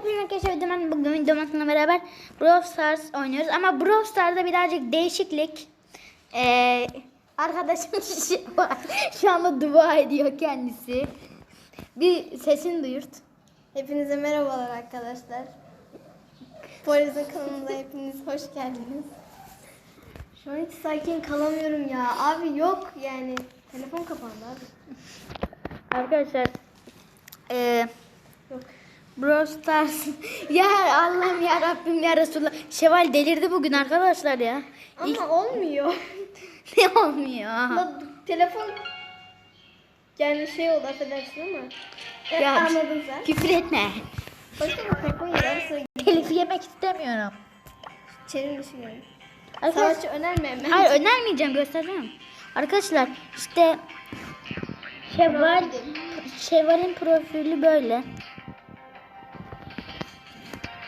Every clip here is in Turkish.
Hepinize arkadaşlar ben bugün videomuzla beraber Brawl Stars oynuyoruz. Ama Brawl Stars'da birazcık değişiklik. Ee, arkadaşım şu, anda dua ediyor kendisi. Bir sesini duyurt. Hepinize merhabalar arkadaşlar. Poyraz'ın kanalına hepiniz hoş geldiniz. Şu an hiç sakin kalamıyorum ya. Abi yok yani. Telefon kapandı abi. Arkadaşlar ee, Yok. Brawl Stars ya Allah'ım ya Rabbim ya Resulullah Şeval delirdi bugün arkadaşlar ya. İlk- Ama olmuyor. ne olmuyor? Ama telefon yani şey oldu affedersin ama. Evet, Ya, anladın sen. Küfür etme. Telif yemek istemiyorum. çevrim dışı yani. Arkadaşlar, Savaşçı önerme hemen. hayır önermeyeceğim göstereceğim. Arkadaşlar işte Şevval Şevval'in profili böyle.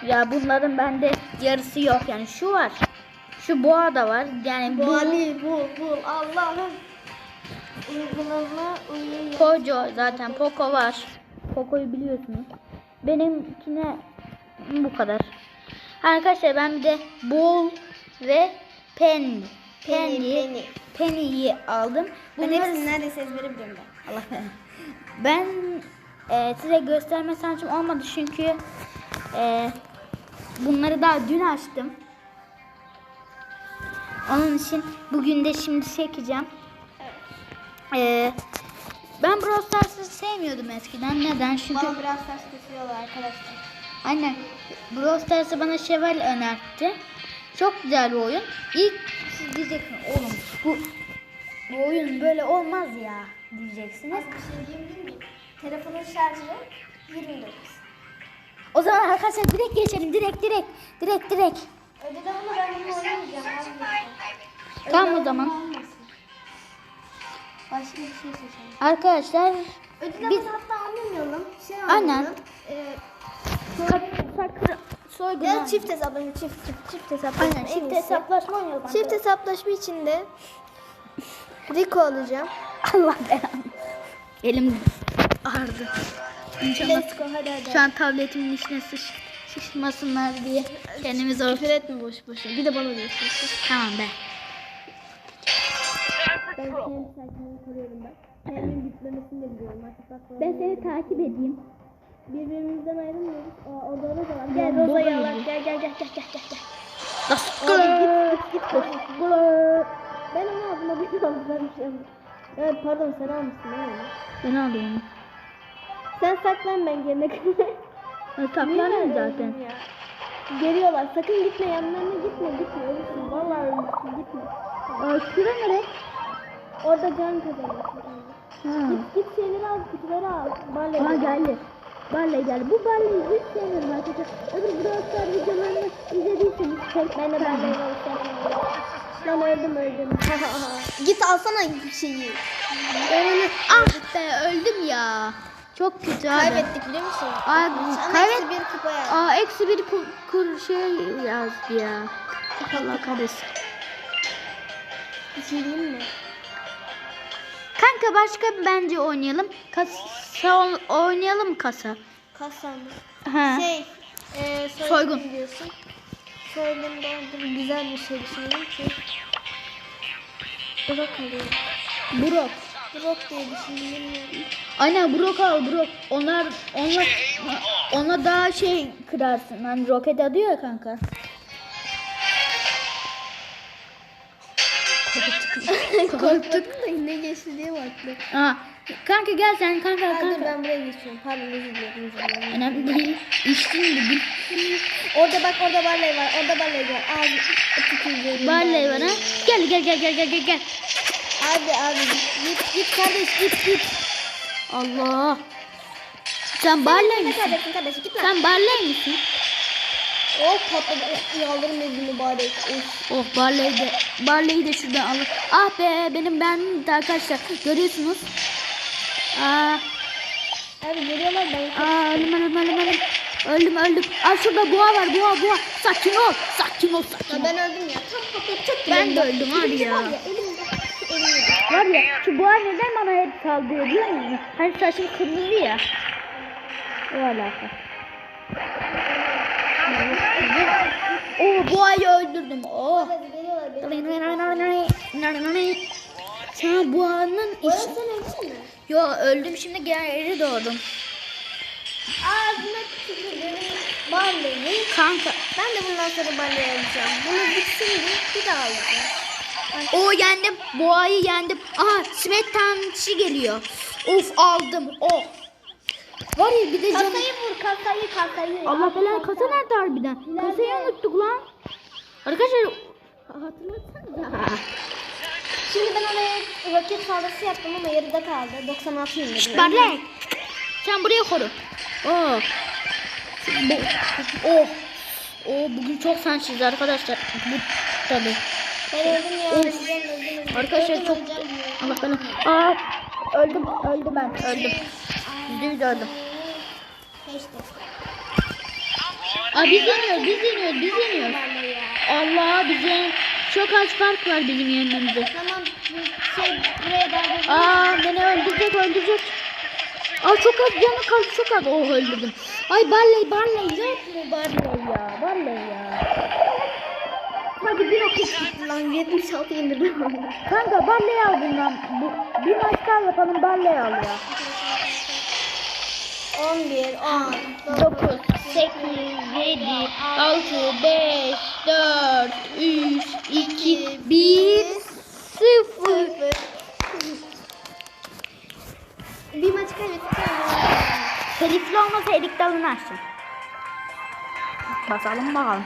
Ya bunların bende yarısı yok yani şu var. Şu boğa da var. Yani Bu bu Ali bu bu Allah'ım. Uygulama uyuyor. Poco zaten Poco var. Poco'yu biliyorsunuz. Benimkine bu kadar. Arkadaşlar ben bir de Bull ve Penny. Penny, Penny. Penny. Penny'yi aldım. Ben Bunları hepsini neredeyse ezbere biliyorum ben. Allah ben e, size gösterme sanatım olmadı çünkü e, bunları daha dün açtım. Onun için bugün de şimdi çekeceğim. E, ben Brawl Stars'ı sevmiyordum eskiden. Neden? Çünkü Bana biraz ters kesiyorlar arkadaşlar. Aynen. Brawl Stars'ı bana Şeval önertti. Çok güzel bir oyun. İlk siz diyeceksiniz oğlum bu, bu oyun böyle olmaz ya diyeceksiniz. Az bir şey diyebilir miyim? Telefonun şarjı 29. O zaman arkadaşlar direkt geçelim. Direkt direkt. Direkt direkt. Ödedi ama ben bunu oynamayacağım. abi. Tamam o zaman. Başka bir şey seçelim. Arkadaşlar Ödedi Biz- hatta anlamayalım. Şey Aynen. Ee, sakın soygun. ya çift hesaplaşma, çift, çift, çift hesaplaşma. Aynen en çift iyisi. hesaplaşma oynayalım. Çift hesaplaşma içinde Rico alacağım. Allah belanı. Elim ağrıdı. İnşallah Let's go hadi hadi. şu an tabletimin içine sıç, sıçmasınlar diye kendimi zor Küfür etme boş boşuna. Bir de bana diyorsun. Tamam be. Ben kendi sakinliğimi koruyorum ben. Kendimin gitmemesini de biliyorum. Artık bak Ben seni takip edeyim. Birbirimizden ayrılmıyoruz. Aa, o da da var. Gel alayım. al. Gel gel gel gel gel gel. gel. Abi git, git, git. Ben onu. Ben bir şey aldım. Evet pardon sen almışsın? Ben alayım. Sen saklan ben gelene kadar. Saklanıyorum zaten. Ya. Geliyorlar. Sakın gitme yanlarına gitme gitme. Ölürsün. Vallahi ölürsün gitme. Aa, şura nere? Orada can kazanırsın. Ha. Git, git şeyleri al, kutuları al. Barley. Aa geldi. Barley geldi. Bu Barley'i hiç sevmiyorum arkadaşlar. Öbür Brawl videolarını izlediyseniz tek Ben de Barley'i alacağım. Lan öldüm öldüm. Git alsana şeyi. Onu... Ah be öldüm ya. Çok kötü abi. Kaybettik biliyor musun? Aa, kaybet- eksi bir kupa yani. Aa eksi bir kur, kur şey yazdı ya. Allah kahretsin. Bir şey diyeyim mi? Kanka başka bence oynayalım. Kasa oynayalım kasa? Kasa mı? Ha. Şey, e, soygun, Soygun. diyorsun. Soygun da güzel bir şey düşünüyorum ki. Brok alayım. Brok. Brok diye düşündüm. Aynen Brok al Brok. Onlar onlar ona daha şey kırarsın. Hani roket atıyor ya kanka. Korktuk. ne geçti diye baktım. Aa, kanka gel sen kanka Ha, dur kanka. ben buraya geçiyorum. Pardon özür dilerim. Önemli değil. İçtin bugün. Orada bak orada Barley var. Orada Barley var. Abi tükürdüm. Barley var ha. Gel gel gel gel gel gel gel. Abi abi git git, kardeş git git. Allah. Sen Barley misin? kardeşin kardeşim git lan. Sen Barley misin? Oh patladı. Oh, Yaldırım elini mübarek. Of. Oh Barley'i de Barley'i de şuradan alın. Ah be benim ben de arkadaşlar görüyorsunuz. Aa, Abi geliyorlar ben. aa öldüm öldüm öldüm öldüm. Öldüm öldüm. Aa şurada boğa var boğa boğa. Sakin ol. Sakin ol sakin Ya ol. ben öldüm ya. Tam patlatacak. Ben de öldüm var ya. Elimde. Var ya şu boğa neden bana hep saldırıyor biliyor musun? Hani saçım kırmızı ya. O alaka. Oo boğayı öldürdüm. Oh. Hadi geliyorlar. beni- Sen boğanın Boya iç... sen öldün mü? Yo öldüm şimdi geri doğdum. Ağzına. Barley'i. Kanka. Ben de bundan sonra barley alacağım. Bunu bitsin bir daha alacağım. O yendim. Boğayı yendim. Aha simet tanesi geliyor. Of aldım. Oh. Var ya bir de canım. Kasayı vur kasayı kasayı. Allah belanı kasa nerede harbiden? Kasayı unuttuk lan. Arkadaşlar hatırlatsanıza. Şimdi ben oraya roket saldırısı yaptım ama yarıda kaldı. 96 indirdim. Barley. Sen buraya koru. Bu, oh. Oo bugün çok sensiz arkadaşlar. Bu tabi. Ben öldüm ya. Öleceğim öldüm. öldüm. Arkadaşlar Öldüm, çok. Allah belanı. Aa öldüm öldüm ben öldüm. Yüzde yüz öldüm. Aa biz yeniyoruz biz yeniyoruz biz yeniyoruz. Allah bize çok az fark var bizim yenmemize. Tamam şey buraya dalga. Aa beni öldürecek öldürecek. Aa çok az canı kaldı çok az. Oh öldürdüm. Ay Barley Barley yok mu Barley ya Barley ya. Hadi bir gitti lan 76 indirdim. Kanka Barley al bundan. Bu, bir maç daha yapalım Barley al ya. 11, 10, 9, 8, 7, 6, 5, 4, 3, 2, 1, 0. 0. Bir maç kaybettik. Telifli olmasa erik dalını açsın. Basalım bakalım.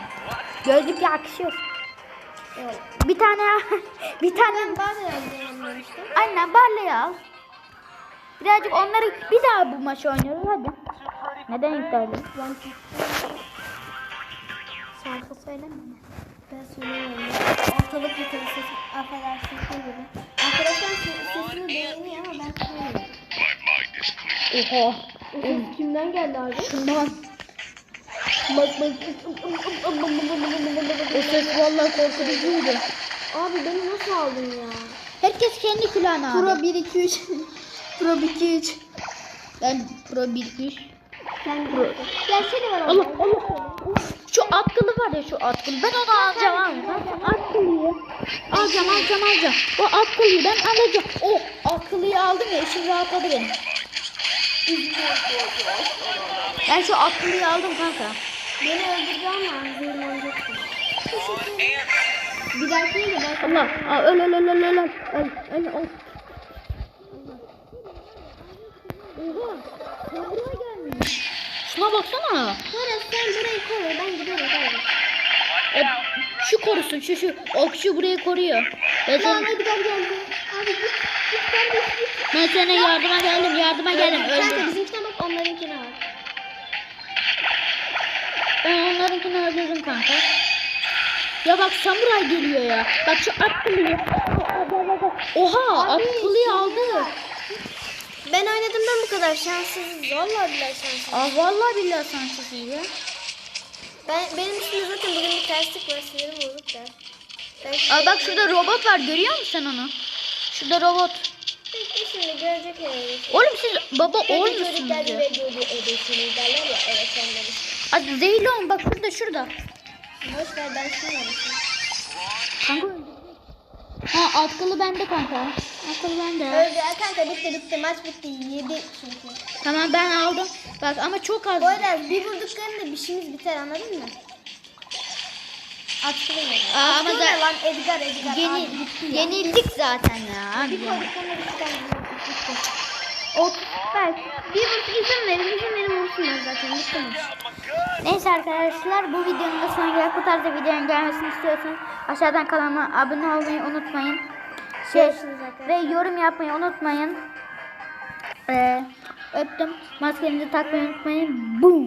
Gözlük yakışıyor. Bir tane bir tane Ben yazdım. Aynen Barley al. Birazcık onları bir daha bu maçı oynuyoruz hadi. Neden iptal? Şarkı söyleme. Ben söylemiyorum. Ortalık yukarı ses. Affedersin gibi. Arkadaşlar ses- sesini beğeniyor ama ben söylemiyorum. Oha. O ses kimden geldi abi? Şundan. Bak bak. O ses vallahi korkutucuydu. Abi beni nasıl aldın ya? Herkes kendi silahını aldı. Pro 1 2 3. Pro 1 2 3. Ben Pro 1 3. Sen Pro. Gelsene var Allah Allah. Şu atkılı var ya şu atkılı. Ben onu alacağım abi. Atkılıyı. Alacağım alacağım alacağım. O atkılıyı ben alacağım. O atkılıyı aldım ya işim rahatladı benim. Ben şu atkılıyı aldım kanka. Beni öldürdü ama zehirlenecektim. Bir dahakine de ben Allah. Aa, öl öl öl öl öl. Öl öl öl. Oha. Sen buraya gelmiş. Şuna baksana. Sonra sen burayı koru ben gidiyorum. E, şu korusun şu şu. Okçu burayı koruyor. Ben, sen, hadi gel geldi. Abi git git sen de git. ben sana yardıma geldim. Yardıma geldim. Öldüm. Ben onlarınkini öldürdüm kanka. Ya bak samuray geliyor ya. Bak şu atkılıyı. Oha Abi, atkılıyı aldı. Ben oynadığımdan bu kadar şanssızız. Vallahi billahi şanssız. Aa vallahi billahi sensiz ya. Ben, benim üstümde zaten bugün bir terslik var. Sinirim bozuk da. Ben Aa bak şurada robot var görüyor musun sen onu? Şurada robot. Bekle şimdi görecek herhalde. Oğlum siz baba Peki olmuyorsunuz çocuklar ya. ve çocuğu edesiniz derler ya. Evet sen demiştin. Hadi zehirli olun bak şurada şurada. Boş ver ben şunu Kanka öldü. Ha atkılı bende kanka. Atkılı bende. Öldü. Kanka bitti bitti. Maç bitti. Yedi çünkü. Tamam ben aldım. Bak ama çok az. Bu arada bir vurduklarında işimiz biter anladın mı? Atkılı? Aa, ama da- lan Edgar Edgar. Yeni, yenildik zaten ya. Bir koyduklarında bir tane bitti. O ver. Bir vur izin verin izin verin vursunlar zaten. Bitti. Neyse arkadaşlar bu videonun da sonuna geldik. Bu tarzda videonun gelmesini istiyorsanız aşağıdan kanalıma abone olmayı unutmayın. Şey, ve yorum yapmayı unutmayın. Ee, öptüm. Maskenizi takmayı unutmayın. Boom.